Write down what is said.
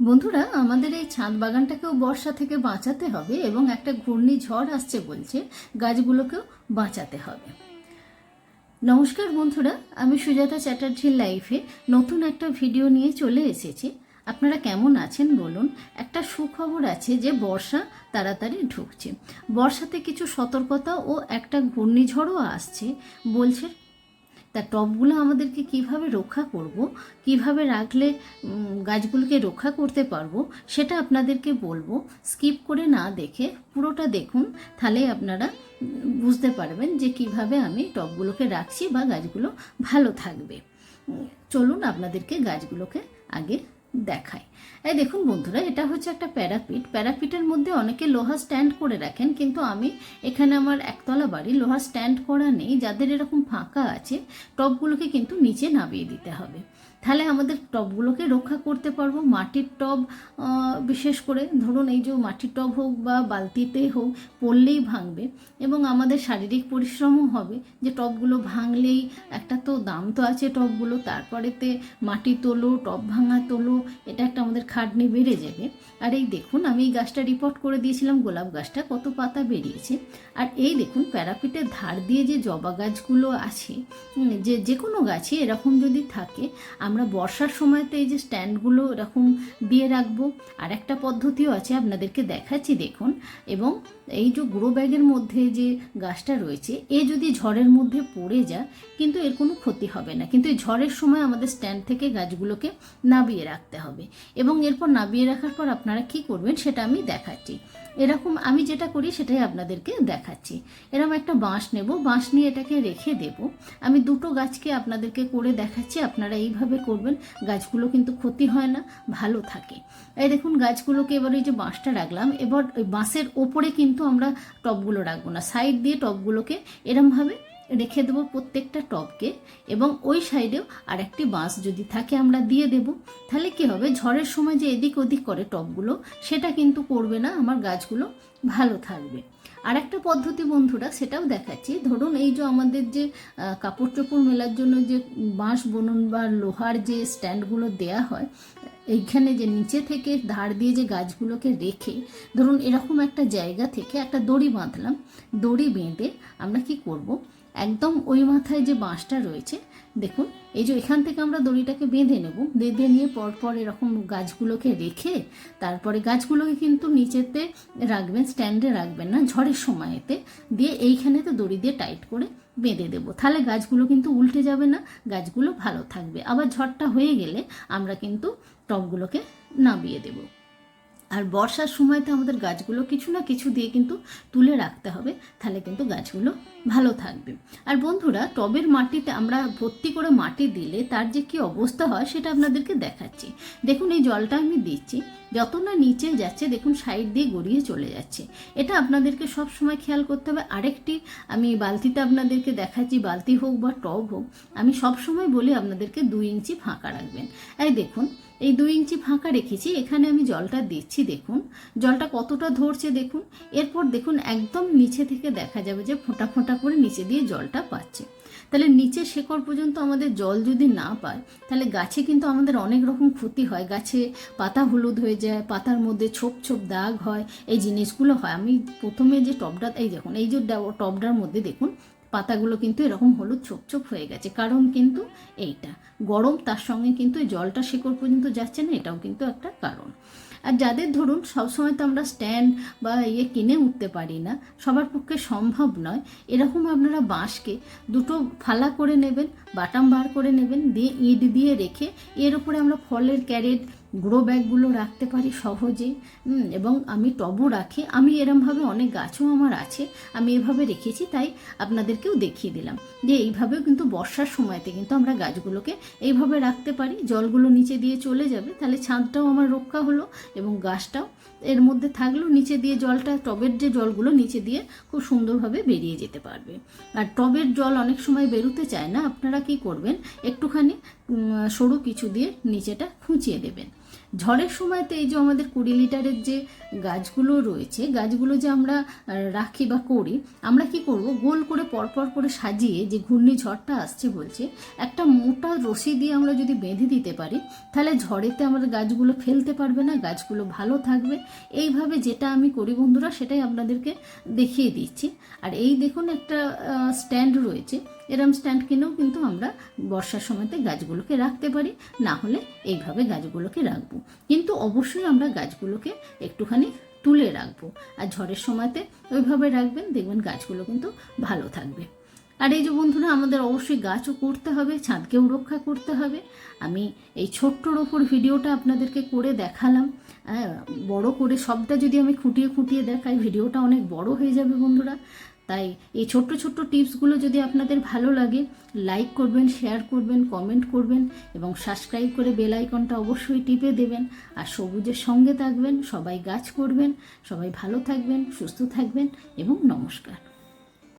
বন্ধুরা, আমাদের এই ছাদ বাগানটাকেও বর্ষা থেকে বাঁচাতে হবে এবং একটা ঘূর্ণিঝড় আসছে বলছে, গাছগুলোকেও বাঁচাতে হবে। নমস্কার বন্ধুরা, আমি সুজাতা চ্যাটার্জির লাইফে নতুন একটা ভিডিও নিয়ে চলে এসেছি। আপনারা কেমন আছেন বলুন? একটা সুখবর আছে যে বর্ষা তাড়াতাড়ি ঢুকছে। বর্ষাতে কিছু সতর্কতা ও একটা ঘূর্ণিঝড়ও আসছে, বলছে টবগুলো আমাদেরকে কীভাবে রক্ষা করব? কীভাবে রাখলে গাছগুলোকে রক্ষা করতে পারব? সেটা আপনাদেরকে বলব। স্কিপ করে না দেখে পুরোটা দেখুন, তাহলে আপনারা বুঝতে পারবেন যে কীভাবে আমি টবগুলোকে রাখছি বা গাছগুলো ভালো থাকবে। চলুন আপনাদেরকে গাছগুলোকে আগে দেখাই এই দেখুন বন্ধুরা, এটা হচ্ছে একটা প্যারাপিট। প্যারাপিটের মধ্যে অনেকে লোহা স্ট্যান্ড করে রাখেন, কিন্তু আমি এখানে আমার একতলা বাড়ি লোহা স্ট্যান্ড করা নেই। যাদের এরকম ফাঁকা আছে টবগুলোকে কিন্তু নিচে নামিয়ে দিতে হবে। তাহলে আমাদের টবগুলোকে রক্ষা করতে পারব। মাটির টব বিশেষ করে ধরুন এই যে মাটির টব হোক বা বালতিতে হোক, পড়লেই ভাঙবে এবং আমাদের শারীরিক পরিশ্রমও হবে। যে টবগুলো ভাঙলেই একটা তো দাম তো আছে টবগুলো তারপরেতে মাটি তোলো টব ভাঙা তোলো এটা একটা আমাদের খাটনি বেড়ে যাবে। আর এই দেখুন, আমি এই গাছটা রিপোর্ট করে দিয়েছিলাম, গোলাপ গাছটা কত পাতা বেরিয়েছে। আর এই দেখুন, প্যারাপিটের ধার দিয়ে যে জবা গাছগুলো আছে যে যে কোনো গাছে এরকম যদি থাকে, আমরা বর্ষার সময়তে এই যে স্ট্যান্ডগুলো এরকম দিয়ে রাখব। আর একটা পদ্ধতিও আছে, আপনাদেরকে দেখাচ্ছি, দেখুন। এবং এই যে গ্রো ব্যাগের মধ্যে যে গাছটা রয়েছে, এ যদি ঝড়ের মধ্যে পড়ে যায়, কিন্তু এর কোনো ক্ষতি হবে না। কিন্তু এই ঝড়ের সময় আমাদের স্ট্যান্ড থেকে গাছগুলোকে নাবিয়ে রাখতে হবে। এবং এরপর নাবিয়ে রাখার পর আপনারা কি করবেন সেটা আমি দেখাচ্ছি। এরকম আমি যেটা করি সেটাই আপনাদেরকে দেখাচ্ছি। এরকম একটা বাঁশ নেব। বাঁশ নিয়ে এটাকে রেখে দেব। আমি দুটো গাছকে আপনাদেরকে করে দেখাচ্ছি। আপনারা এইভাবে করবেন। গাছগুলো কিন্তু ক্ষতি হয় না, ভালো থাকে। এই দেখুন, গাছগুলোকে এবার ওই যে বাঁশটা রাখলাম। এবার ওই বাঁশের ওপরে কিন্তু আমরা টবগুলো রাখব না। সাইড দিয়ে টবগুলোকে এরমভাবে রেখে দেবো প্রত্যেকটা টবকে এবং ওই সাইডেও আর একটি বাঁশ যদি থাকে আমরা দিয়ে দেব। তাহলে কি হবে? ঝড়ের সময় যে এদিক ওদিক করে টবগুলো, সেটা কিন্তু করবে না, আমার গাছগুলো ভালো থাকবে। আর একটা পদ্ধতি বন্ধুরা, সেটাও দেখাচ্ছি। ধরুন এই যে আমাদের যে কাপড় চোপড় মেলার জন্য যে বাঁশ বনুন বা লোহার যে স্ট্যান্ডগুলো দেয়া হয়, এইখানে যে নিচে থেকে ধার দিয়ে যে গাছগুলোকে রেখে, ধরুন এরকম একটা জায়গা থেকে একটা দড়ি বাঁধলাম, দড়ি বেঁধে আমরা কি করব? একদম ওই মাথায় যে বাঁশটা রয়েছে, দেখুন, এই যে এখান থেকে আমরা দড়িটাকে বেঁধে নেব, বেঁধে নিয়ে পরপর এরকম গাছগুলোকে রেখে, তারপরে গাছগুলোকে কিন্তু নিচেতে রাখবেন, স্ট্যান্ডে রাখবেন না, ঝড়ের সময়তে দিয়ে এইখানেতে দড়ি দিয়ে টাইট করে বেঁধে দেবো। তাহলে গাছগুলো কিন্তু উল্টে যাবে না, গাছগুলো ভালো থাকবে। আবার ঝড়টা হয়ে গেলে আমরা কিন্তু টবগুলোকে নামিয়ে দেবো। আর বর্ষার সময়তে আমাদের গাছগুলো কিছু না কিছু দিয়ে কিন্তু তুলে রাখতে হবে, তাহলে কিন্তু গাছগুলো ভালো থাকবে। আর বন্ধুরা, টবের মাটিতে আমরা ভর্তি করে মাটি দিলে তার যে কী অবস্থা হয় সেটা আপনাদেরকে দেখাচ্ছি। দেখুন, এই জলটা আমি দিচ্ছি যত না নিচে যাচ্ছে, দেখুন, সাইড দিয়ে গড়িয়ে চলে যাচ্ছে। এটা আপনাদেরকে সব সময় খেয়াল করতে হবে। আরেকটি আমি বালতিতে আপনাদেরকে দেখাচ্ছি, বালতি হোক বা টব হোক, আমি সব সময় বলি আপনাদেরকে দুই ইঞ্চি ফাঁকা রাখবেন। এই দেখুন এই দুই ইঞ্চি ফাঁকা রেখেছি, এখানে আমি জলটা দিচ্ছি, দেখুন। জলটা কতটা ধরছে, দেখুন। এরপর দেখুন, একদম নিচে থেকে দেখা যাবে যে ফোঁটা ফোঁটা করে নিচে দিয়ে জলটা পাচ্ছে। তাহলে নিচে শেকড় পর্যন্ত আমাদের জল যদি না পায়, তাহলে গাছে কিন্তু আমাদের অনেক রকম ক্ষতি হয়। গাছে পাতা হলুদ হয়ে যায়, পাতার মধ্যে ছোপ ছোপ দাগ হয়, এই জিনিসগুলো হয়। আমি প্রথমে যে টবটা এই দেখুন, এই যে টবটার মধ্যে দেখুন পাতাগুলো কিন্তু এরকম হলুদ ছোপ ছোপ হয়ে গেছে। কারণ কিন্তু এইটা, গরম তার সঙ্গে কিন্তু জলটা শেকড় পর্যন্ত যাচ্ছে না, এটাও কিন্তু একটা কারণ। আর যাদের ধরুন সবসময় তো আমরা স্ট্যান্ড বা ইয়ে কিনে উঠতে পারি না, সবার পক্ষে সম্ভব নয়। এরকম আপনারা বাঁশকে দুটো ফালা করে নেবেন, বাটাম বার করে নেবেন, দিয়ে ইট দিয়ে রেখে এর উপরে আমরা ফলের ক্যারেট গ্রো ব্যাগগুলো রাখতে পারি সহজে এবং আমি টবও রাখি। আমি এরমভাবে অনেক গাছও আমার আছে, আমি এভাবে রেখেছি, তাই আপনাদেরকেও দেখিয়ে দিলাম যে এইভাবেও কিন্তু বর্ষার সময়তে কিন্তু আমরা গাছগুলোকে এইভাবে রাখতে পারি। জলগুলো নিচে দিয়ে চলে যাবে, তাহলে ছাদটাও আমার রক্ষা হলো এবং গাছটাও এর মধ্যে থাকলেও নিচে দিয়ে জলটা, টবের যে জলগুলো নিচে দিয়ে খুব সুন্দরভাবে বেরিয়ে যেতে পারবে। আর টবের জল অনেক সময় বেরোতে চায় না, আপনারা কি করবেন? একটুখানি সরু কিছু দিয়ে নিচেটা খুঁচিয়ে দেবেন। ঝড়ের সময়তে এই যে আমাদের কুড়ি লিটারের যে গাছগুলো রয়েছে, গাছগুলো যে আমরা রাখি বা করি, আমরা কি করব? গোল করে, পরপর করে সাজিয়ে যে ঘূর্ণিঝড়টা আসছে বলছে, একটা মোটা রশি দিয়ে আমরা যদি বেঁধে দিতে পারি, তাহলে ঝড়েতে আমাদের গাছগুলো ফেলতে পারবে না, গাছগুলো ভালো থাকবে। এইভাবে যেটা আমি করি বন্ধুরা, সেটাই আপনাদেরকে দেখিয়ে দিচ্ছি। আর এই দেখুন একটা স্ট্যান্ড রয়েছে। এরম স্ট্যান্ড কিনেও কিন্তু আমরা বর্ষার সময়তে গাছগুলোকে রাখতে পারি না হলে এইভাবে গাছগুলোকে রাখব। কিন্তু অবশ্যই আমরা গাছগুলোকে একটুখানি তুলে রাখব। আর ঝড়ের সময়তে ওইভাবে রাখবেন দেখবেন গাছগুলো কিন্তু ভালো থাকবে। আর এই যে বন্ধুরা আমাদের অবশ্যই গাছও করতে হবে ছাদকেও রক্ষা করতে হবে। আমি এই ছোট্টর ওপর ভিডিওটা আপনাদেরকে করে দেখালাম। হ্যাঁ, বড় করে সবটা যদি আমি খুঁটিয়ে খুঁটিয়ে দেখাই ভিডিওটা অনেক বড় হয়ে যাবে বন্ধুরা। তাই এই ছোট্ট ছোট্ট টিপসগুলো যদি আপনাদের ভালো লাগে লাইক করবেন শেয়ার করবেন কমেন্ট করবেন এবং সাবস্ক্রাইব করে বেল আইকনটা অবশ্যই টিপে দেবেন। আর সবুজের সঙ্গে থাকবেন, সবাই গাছ করবেন, সবাই ভালো থাকবেন, সুস্থ থাকবেন এবং নমস্কার।